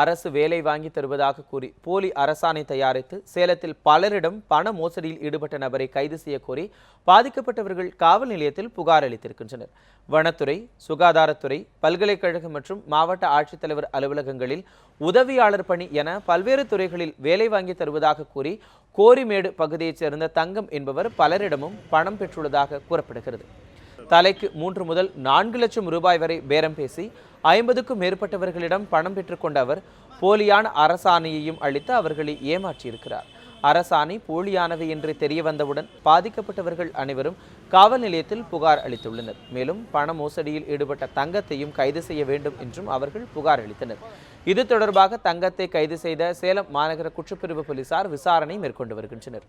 அரசு வேலை வாங்கி தருவதாக கூறி போலி அரசாணை தயாரித்து சேலத்தில் பலரிடம் பண மோசடியில் ஈடுபட்ட நபரை கைது செய்ய கோரி பாதிக்கப்பட்டவர்கள் காவல் நிலையத்தில் புகார் அளித்திருக்கின்றனர். வனத்துறை சுகாதாரத்துறை பல்கலைக்கழகம் மற்றும் மாவட்ட ஆட்சித்தலைவர் அலுவலகங்களில் உதவியாளர் பணி என பல்வேறு துறைகளில் வேலை வாங்கி தருவதாக கூறி கோரிமேடு பகுதியைச் சேர்ந்த தங்கம் என்பவர் பலரிடமும் பணம் பெற்றுள்ளதாக கூறப்படுகிறது. தலைக்கு மூன்று முதல் நான்கு லட்சம் ரூபாய் வரை பேரம் பேசி ஐம்பதுக்கும் மேற்பட்டவர்களிடம் பணம் பெற்றுக்கொண்ட அவர் போலியான அரசாணையையும் அளித்து அவர்களை ஏமாற்றியிருக்கிறார். அரசாணை போலியானவை என்று தெரிய வந்தவுடன் பாதிக்கப்பட்டவர்கள் அனைவரும் காவல் நிலையத்தில் புகார் அளித்துள்ளனர். மேலும் பண மோசடியில் ஈடுபட்ட தங்கத்தையும் கைது செய்ய வேண்டும் என்றும் அவர்கள் புகார் அளித்தனர். இது தொடர்பாக தங்கத்தை கைது செய்த சேலம் மாநகர குற்றப்பிரிவு போலீசார் விசாரணை மேற்கொண்டு வருகின்றனர்.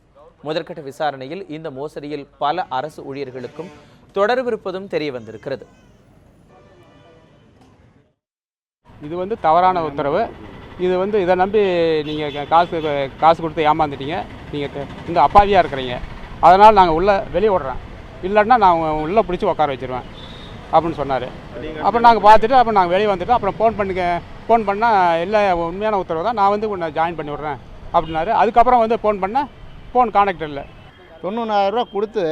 முதற்கட்ட விசாரணையில் இந்த மோசடியில் பல அரசு ஊழியர்களுக்கும் தொடர்பிருப்பதும் தெரிய வந்திருக்கிறது இது வந்து தவறான உத்தரவு. இது வந்து இதை நம்பி நீங்கள் காசு காசு கொடுத்து ஏமாந்துட்டீங்க. நீங்கள் இந்த அப்பாவியாக இருக்கிறீங்க. அதனால் நாங்கள் உள்ளே வெளியே விடுறோம் இல்லைன்னா நான் உள்ளே பிடிச்சி உட்கார வச்சுருவேன் அப்படின்னு சொன்னார். அப்புறம் நாங்கள் பார்த்துட்டு அப்புறம் நாங்கள் வெளியே வந்துட்டு அப்புறம் ஃபோன் பண்ணுங்க ஃபோன் பண்ணால் இல்லை உண்மையான உத்தரவு தான். நான் வந்து உன்னை ஜாயின் பண்ணி விட்றேன் அப்படின்னாரு. அதுக்கப்புறம் வந்து ஃபோன் பண்ணேன் ஃபோன் கான்டாக்ட் இல்லை. தொண்ணூறாயிரரூவா கொடுத்து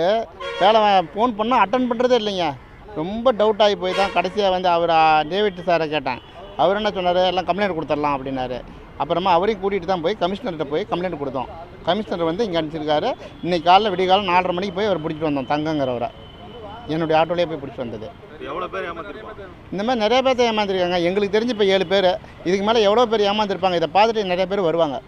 வேலை ஃபோன் பண்ணால் அட்டன் பண்ணுறதே இல்லைங்க. ரொம்ப டவுட் ஆகி போய் தான் கடைசியாக வந்து அவர் டேவிட் சாரை கேட்டேன். அவர் என்ன சொன்னார்? எல்லாம் கம்ப்ளைண்ட் கொடுத்துடலாம் அப்படின்னாரு. அப்புறமா அவரையும் கூட்டிகிட்டு தான் போய் கமிஷனர்கிட்ட போய் கம்ப்ளைண்ட் கொடுத்தோம். கமிஷனர் வந்து இங்கே அனுப்பிச்சிருக்காரு. இன்னைக்கு காலைல விடிய காலம் நாலரை மணிக்கு போய் அவர் பிடிச்சிட்டு வந்தோம் தங்கங்கிறவரை. என்னுடைய ஆட்டோலேயே போய் பிடிச்சிட்டு வந்தது. இந்த மாதிரி நிறைய பேர்த்த ஏமாந்துருக்காங்க எங்களுக்கு தெரிஞ்சு இப்போ ஏழு பேர். இதுக்கு மேலே எவ்வளோ பேர் ஏமாந்துருப்பாங்க இதை பார்த்துட்டு நிறைய பேர் வருவாங்க.